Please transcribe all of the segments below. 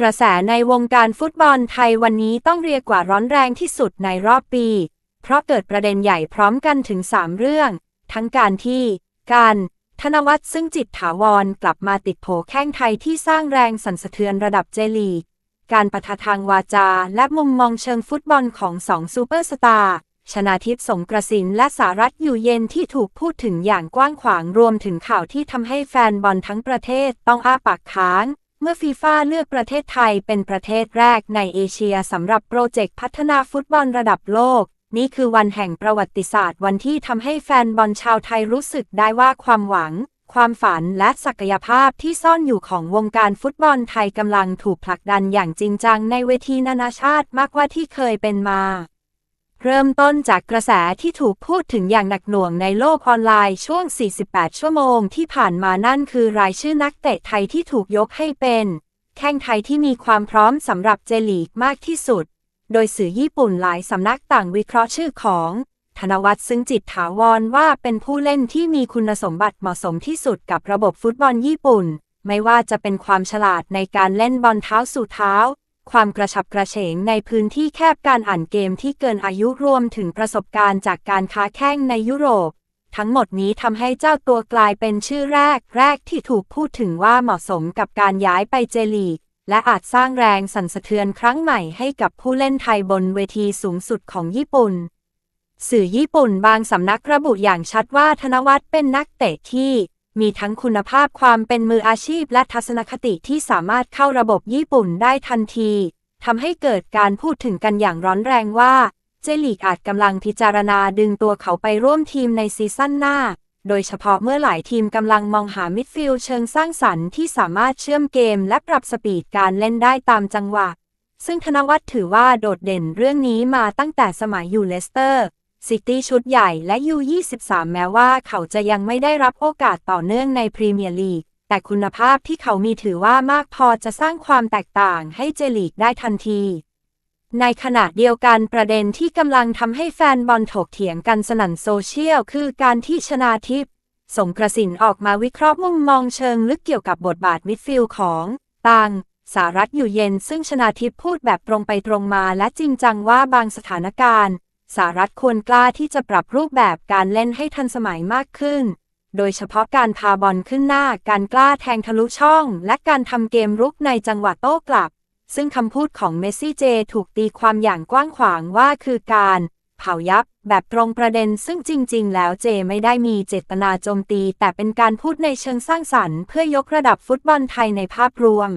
กระแสในวงการฟุตบอลไทยวันนี้ต้องเรียกว่าร้อนแรงที่สุดในรอบปี เพราะเกิดประเด็นใหญ่พร้อมกันถึง 3 เรื่อง ทั้งการที่ การ ธนวัฒน์ซึ่งจิตถาวรกลับมาติดโผแข้งไทยที่สร้างแรงสั่นสะเทือนระดับเจลีก การประทะทางวาจาและมุมมองเชิงฟุตบอลของสองซูเปอร์สตาร์ชนาทิพย์สงกระสินและสารัตอยู่เย็นที่ถูกพูดถึงอย่างกว้างขวางรวมถึงข่าวที่ทำให้แฟนบอลทั้งประเทศต้องอ้าปากค้าง เมื่อฟีฟ่าเลือกประเทศไทยเป็นประเทศแรกในเอเชียสำหรับโปรเจกต์พัฒนาฟุตบอลระดับโลก นี่คือวันแห่งประวัติศาสตร์วันที่ทำให้แฟนบอลชาวไทยรู้สึกได้ว่าความหวัง ความฝันและศักยภาพที่ซ่อนอยู่ของวงการฟุตบอลไทยกำลังถูกผลักดันอย่างจริงจังในเวทีนานาชาติมากกว่าที่เคยเป็นมา เริ่มต้นจากกระแสที่ถูกพูดถึงอย่างหนักหน่วงในโลกออนไลน์ช่วง 48 ชั่วโมงที่ผ่านมานั่นคือรายชื่อนักเตะไทยที่ถูกยกให้เป็น แข้งไทยที่มีความพร้อมสำหรับเจลีกมากที่สุด โดยสื่อญี่ปุ่นหลายสำนักต่างวิเคราะห์ชื่อของ ธนวัฒน์ซึ่งจิตถาวรว่าเป็นผู้เล่นที่มีคุณสมบัติเหมาะสมที่สุดกับระบบฟุตบอลญี่ปุ่น ไม่ว่าจะเป็นความฉลาดในการเล่นบอลเท้าสู่เท้า ความกระฉับกระเฉงในพื้นที่แคบการอ่านเกมที่เกินอายุรวมถึงประสบการณ์จากการค้าแข้งในยุโรป ทั้งหมดนี้ทำให้เจ้าตัวกลายเป็นชื่อแรกแรกที่ถูกพูดถึงว่าเหมาะสมกับการย้ายไปเจลีก และอาจสร้างแรงสั่นสะเทือนครั้งใหม่ให้กับผู้เล่นไทยบนเวทีสูงสุดของญี่ปุ่นสื่อญี่ปุ่นบางสำนักระบุอย่างชัดว่าธนวัฒน์เป็นนักเตะที่ มีทั้งคุณภาพความเป็นมืออาชีพและทัศนคติที่สามารถเข้าระบบญี่ปุ่นได้ทันทีทำให้เกิดการพูดถึงกันอย่างร้อนแรงว่า เจลีกอาจกำลังพิจารณาดึงตัวเขาไปร่วมทีมในซีซั่นหน้า โดยเฉพาะเมื่อหลายทีมกำลังมองหามิดฟิลด์เชิงสร้างสรรค์ที่สามารถเชื่อมเกมและปรับสปีดการเล่นได้ตามจังหวะ ซึ่งธนวัฒน์ถือว่าโดดเด่นเรื่องนี้มาตั้งแต่สมัยอยู่เลสเตอร์ ซิตี้ชุดใหญ่และยู23 แม้ว่าเขาจะยังไม่ได้รับโอกาสต่อเนื่องในพรีเมียร์ลีก แต่คุณภาพที่เขามีถือว่ามากพอจะสร้างความแตกต่างให้เจลีกได้ทันที ในขณะเดียวกันประเด็นที่กำลังทำให้แฟนบอลถกเถียงกันสนั่นโซเชียลคือการที่ชนาทิพย์สงกระสินออกมาวิเคราะห์มุมมองเชิงลึกเกี่ยวกับบทบาทมิดฟิลด์ของตังสารัตอยู่เย็นซึ่งชนาทิพย์พูดแบบตรงไปตรงมาและจริงจังว่าบางสถานการณ์ สารัตควรกล้าที่จะปรับรูปแบบการเล่นให้ทันสมัยมากขึ้น โดยเฉพาะการพาบอลขึ้นหน้า การกล้าแทงทะลุช่อง และการทำเกมรุกในจังหวะโต้กลับ ซึ่งคำพูดของเมสซี่เจถูกตีความอย่างกว้างขวางว่าคือการเผายับแบบตรงประเด็นซึ่งจริง ๆ แล้วเจไม่ได้มีเจตนาโจมตี แต่เป็นการพูดในเชิงสร้างสรรค์ เพื่อยกระดับฟุตบอลไทยในภาพรวม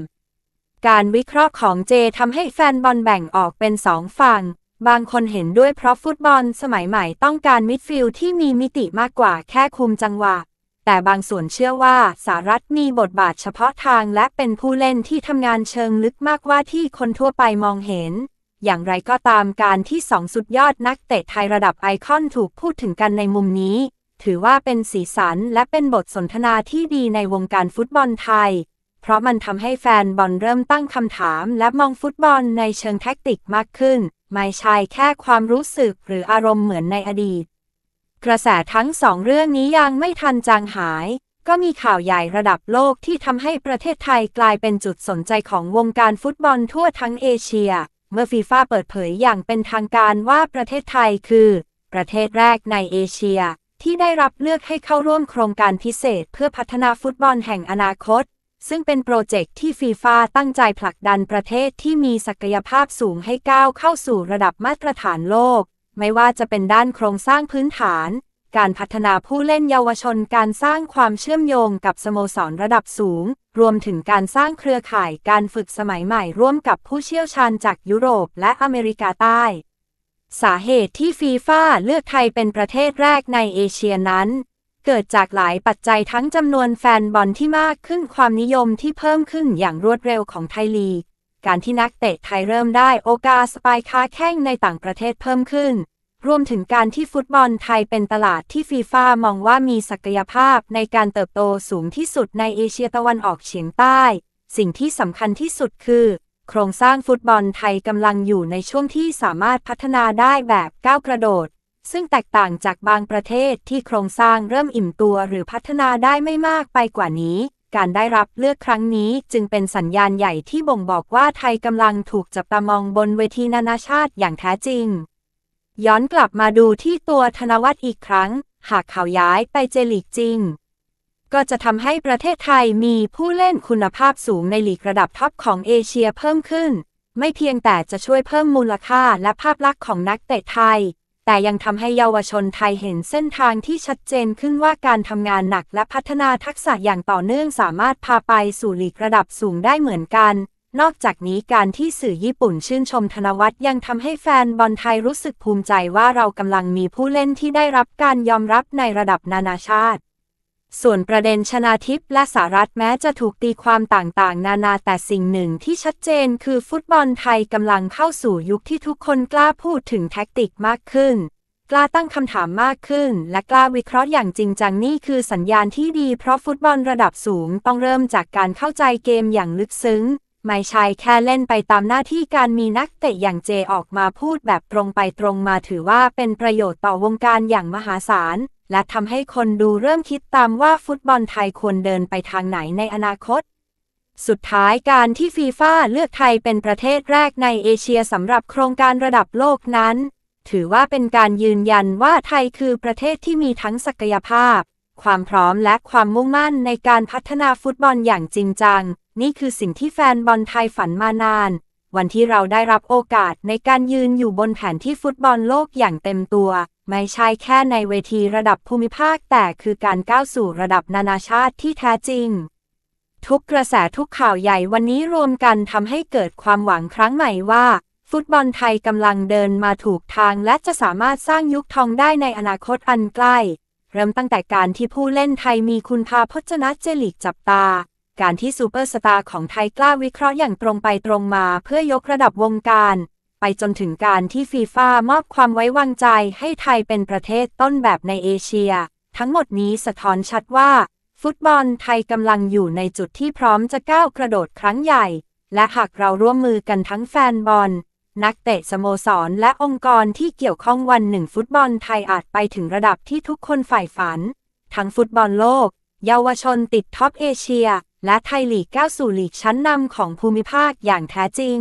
การวิเคราะห์ของเจทำให้แฟนบอลแบ่งออกเป็นสองฝั่ง บางคนเห็นด้วยเพราะฟุตบอลสมัยใหม่ต้องการมิดฟิลด์ที่มีมิติมากกว่าแค่คุมจังหวะ แต่บางส่วนเชื่อว่าสารัฐมีบทบาทเฉพาะทางและเป็นผู้เล่นที่ทำงานเชิงลึกมากกว่าที่คนทั่วไปมองเห็น อย่างไรก็ตามการที่สองสุดยอดนักเตะไทยระดับไอคอนถูกพูดถึงกันในมุมนี้ ถือว่าเป็นสีสันและเป็นบทสนทนาที่ดีในวงการฟุตบอลไทยเพราะมันทำให้แฟนบอลเริ่มตั้งคำถามและมองฟุตบอลในเชิงแท็กติกมากขึ้น ไม่ใช่แค่ความรู้สึกหรืออารมณ์เหมือนในอดีต กระแสทั้งสองเรื่องนี้ยังไม่ทันจางหาย ก็มีข่าวใหญ่ระดับโลกที่ทำให้ประเทศไทยกลายเป็นจุดสนใจของวงการฟุตบอลทั่วทั้งเอเชีย เมื่อฟีฟ่าเปิดเผยอย่างเป็นทางการว่าประเทศไทยคือ ประเทศแรกในเอเชียที่ได้รับเลือกให้เข้าร่วมโครงการพิเศษเพื่อพัฒนาฟุตบอลแห่งอนาคต ซึ่งเป็นโปรเจกต์ที่ฟีฟ่าตั้งใจผลักดันประเทศที่มีศักยภาพสูงให้ก้าวเข้าสู่ระดับมาตรฐานโลก ไม่ว่าจะเป็นด้านโครงสร้างพื้นฐาน การพัฒนาผู้เล่นเยาวชนการสร้างความเชื่อมโยงกับสโมสรระดับสูง รวมถึงการสร้างเครือข่ายการฝึกสมัยใหม่ร่วมกับผู้เชี่ยวชาญจากยุโรปและอเมริกาใต้ สาเหตุที่ฟีฟ่าเลือกไทยเป็นประเทศแรกในเอเชียนั้น เกิดจากหลายปัจจัยทั้งจำนวนแฟนบอลที่มากขึ้นความนิยมที่เพิ่มขึ้นอย่างรวดเร็วของไทยลีก การที่นักเตะไทยเริ่มได้โอกาสสปายค้าแข้งในต่างประเทศเพิ่มขึ้น รวมถึงการที่ฟุตบอลไทยเป็นตลาดที่ฟีฟ่ามองว่ามีศักยภาพในการเติบโตสูงที่สุดในเอเชียตะวันออกเฉียงใต้ สิ่งที่สำคัญที่สุดคือ โครงสร้างฟุตบอลไทยกำลังอยู่ในช่วงที่สามารถพัฒนาได้แบบก้าวกระโดด ซึ่งแตกต่างจากบางประเทศที่โครงสร้างเริ่มอิ่มตัวหรือพัฒนาได้ไม่มากไปกว่านี้ การได้รับเลือกครั้งนี้จึงเป็นสัญญาณใหญ่ที่บ่งบอกว่าไทยกำลังถูกจับตามองบนเวทีนานาชาติอย่างแท้จริง ย้อนกลับมาดูที่ตัวธนวัฒน์อีกครั้ง หากเขาย้ายไปเจลีกจริง ก็จะทำให้ประเทศไทยมีผู้เล่นคุณภาพสูงในลีกระดับท็อปของเอเชียเพิ่มขึ้น ไม่เพียงแต่จะช่วยเพิ่มมูลค่าและภาพลักษณ์ของนักเตะไทย แต่ยังทำให้เยาวชนไทยเห็นเส้นทางที่ชัดเจนขึ้นว่าการทำงานหนักและพัฒนาทักษะอย่างต่อเนื่องสามารถพาไปสู่ลีกระดับสูงได้เหมือนกัน นอกจากนี้การที่สื่อญี่ปุ่นชื่นชมธนวัฒน์ยังทำให้แฟนบอลไทยรู้สึกภูมิใจว่าเรากำลังมีผู้เล่นที่ได้รับการยอมรับในระดับนานาชาติ ส่วนประเด็นชนาทิพย์และสารัฐแม้จะถูกตีความต่างๆ นานาแต่สิ่งหนึ่งที่ชัดเจนคือฟุตบอลไทยกำลังเข้าสู่ยุคที่ทุกคนกล้าพูดถึงแท็กติกมากขึ้น กล้าตั้งคำถามมากขึ้น และกล้าวิเคราะห์อย่างจริงจังนี่คือสัญญาณที่ดีเพราะฟุตบอลระดับสูงต้องเริ่มจากการเข้าใจเกมอย่างลึกซึ้ง ไม่ใช่แค่เล่นไปตามหน้าที่การมีนักเตะอย่างเจออกมาพูดแบบตรงไปตรงมาถือว่าเป็นประโยชน์ต่อวงการอย่างมหาศาล และทำให้คนดูเริ่มคิดตามว่าฟุตบอลไทยควรเดินไปทางไหนในอนาคต สุดท้ายการที่ฟีฟ่าเลือกไทยเป็นประเทศแรกในเอเชียสำหรับโครงการระดับโลกนั้น ถือว่าเป็นการยืนยันว่าไทยคือประเทศที่มีทั้งศักยภาพ ความพร้อมและความมุ่งมั่นในการพัฒนาฟุตบอลอย่างจริงจัง นี่คือสิ่งที่แฟนบอลไทยฝันมานาน วันที่เราได้รับโอกาสในการยืนอยู่บนแผนที่ฟุตบอลโลกอย่างเต็มตัว ไม่ใช่แค่ในเวทีระดับภูมิภาค แต่คือการก้าวสู่ระดับนานาชาติที่แท้จริง ทุกกระแสทุกข่าวใหญ่วันนี้รวมกันทำให้เกิดความหวังครั้งใหม่ว่า ฟุตบอลไทยกำลังเดินมาถูกทางและจะสามารถสร้างยุคทองได้ในอนาคตอันใกล้ เริ่มตั้งแต่การที่ผู้เล่นไทยมีคุณภาพจนะเจลิกจับตา การที่ซูเปอร์สตาร์ของไทยกล้าวิเคราะห์อย่างตรงไปตรงมาเพื่อยกระดับวงการ ไปจนถึงการที่ฟีฟ่ามอบความไว้วางใจให้ไทยเป็นประเทศต้นแบบในเอเชีย ทั้งหมดนี้สะท้อนชัดว่า ฟุตบอลไทยกำลังอยู่ในจุดที่พร้อมจะก้าวกระโดดครั้งใหญ่ และหากเราร่วมมือกันทั้งแฟนบอล นักเตะสโมสร และองค์กรที่เกี่ยวข้องวันหนึ่งฟุตบอลไทยอาจไปถึงระดับที่ทุกคนใฝ่ฝัน ทั้งฟุตบอลโลก เยาวชนติดท็อปเอเชีย และไทยลีกก้วสู่ลีกชั้นนำของภูมิภาคอย่างแท้จริง